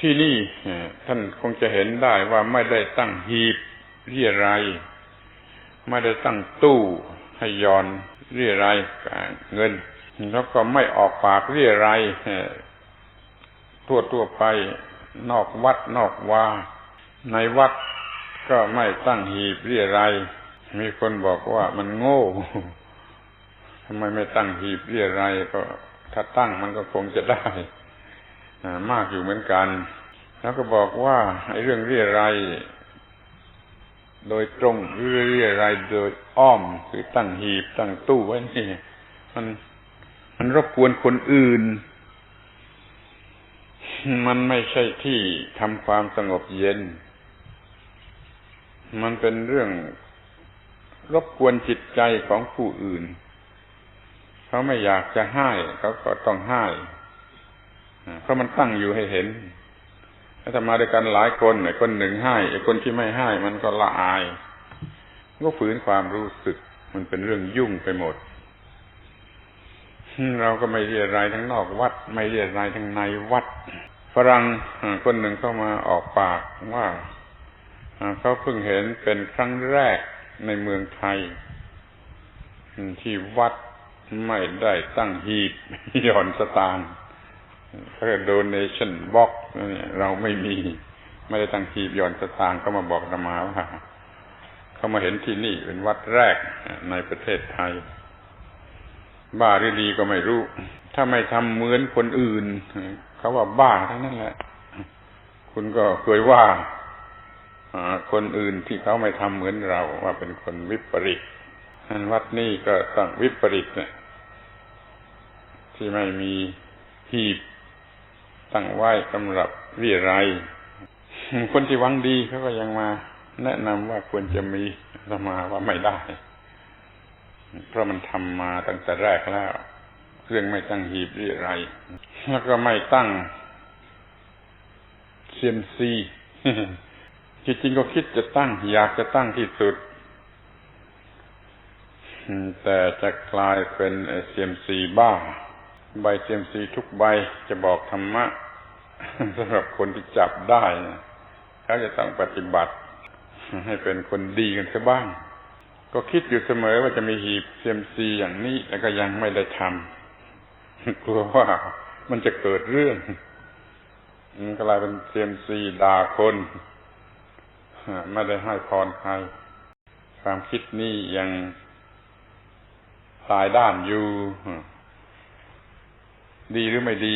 ที่นี่ท่านคงจะเห็นได้ว่าไม่ได้ตั้งหีบเรียรไม่ได้ตั้งตู้ให้ยอนเรียรายเงิน แล้วก็ไม่ออกปากเรียรทั่วทั่วไปนอกวัดนอกว่าในวัดก็ไม่ตั้งหีบเรียรมีคนบอกว่ามันโง่ทำไมไม่ตั้งหีบเรียรก็ ถ้าตั้งมันก็คงจะได้ มากอยู่เหมือนกัน แล้วก็บอกว่าไอ้เรื่องเรียรายโดยตรงหรือเรียรายโดยอ้อมคือตั้งหีบตั้งตู้ไว้นี่มันมันรบกวนคนอื่น มันไม่ใช่ที่ทำความสงบเย็น มันเป็นเรื่องรบกวนจิตใจของผู้อื่น เขาไม่อยากจะให้ เขาก็ต้องให้ เพราะมันตั้งอยู่ให้เห็นถ้ามาด้วยกันหลายคนไอ้คนหนึ่งให้ไอ้คนที่ไม่ให้มันก็ละอายก็ฝืนความรู้สึก มันเป็นเรื่องยุ่งไปหมด เราก็ไม่เรียรายทั้งนอกวัด ไม่เรียรายทั้งในวัด ฝรั่งคนหนึ่งเข้ามาออกปากว่าเขาเพิ่งเห็นเป็นครั้งแรกในเมืองไทย ที่วัดไม่ได้ตั้งหีบหย่อนสตางค์ เขาเรียก donation box เราไม่มี ไม่ได้ตั้งหีบย่อนสตางค์เขามาบอกธรรมาว่าเขามาเห็นที่นี่เป็นวัดแรกในประเทศไทย บ้าหรือดีก็ไม่รู้ ถ้าไม่ทำเหมือนคนอื่น เขาว่าบ้าทั้งนั้นแหละ คุณก็เคยว่าคนอื่นที่เขาไม่ทำเหมือนเราว่าเป็นคนวิปริตวัดนี้ก็ต้องวิปริตเนี่ยที่ไม่มีหีบ ตั้งไว้สำหรับเรียรายคนที่หวังดีเขาก็ยังมา แนะนำว่าควรจะมีสมาว่าไม่ได้ เพราะมันทำมาตั้งแต่แรกแล้วเรื่องไม่ตั้งหีบเรียรายแล้วก็ไม่ตั้งเซียมซีจริงๆก็คิดจะตั้ง อยากจะตั้งที่สุด แต่จะกลายเป็นเซียมซีบ้า ใบเซียมซีทุกใบจะบอกธรรมะสำหรับคนที่จับได้เขาจะต้องปฏิบัติ ให้เป็นคนดีกันซะบ้าง ก็คิดอยู่เสมอว่าจะมีหีบเซียมซีอย่างนี้แต่ก็ยังไม่ได้ทำกลัวว่ามันจะเกิดเรื่องมันกลายเป็นเซียมซีด่าคนไม่ได้ให้พรใคร ความคิดนี้ยังตายด้านอยู่ ดีหรือไม่ดี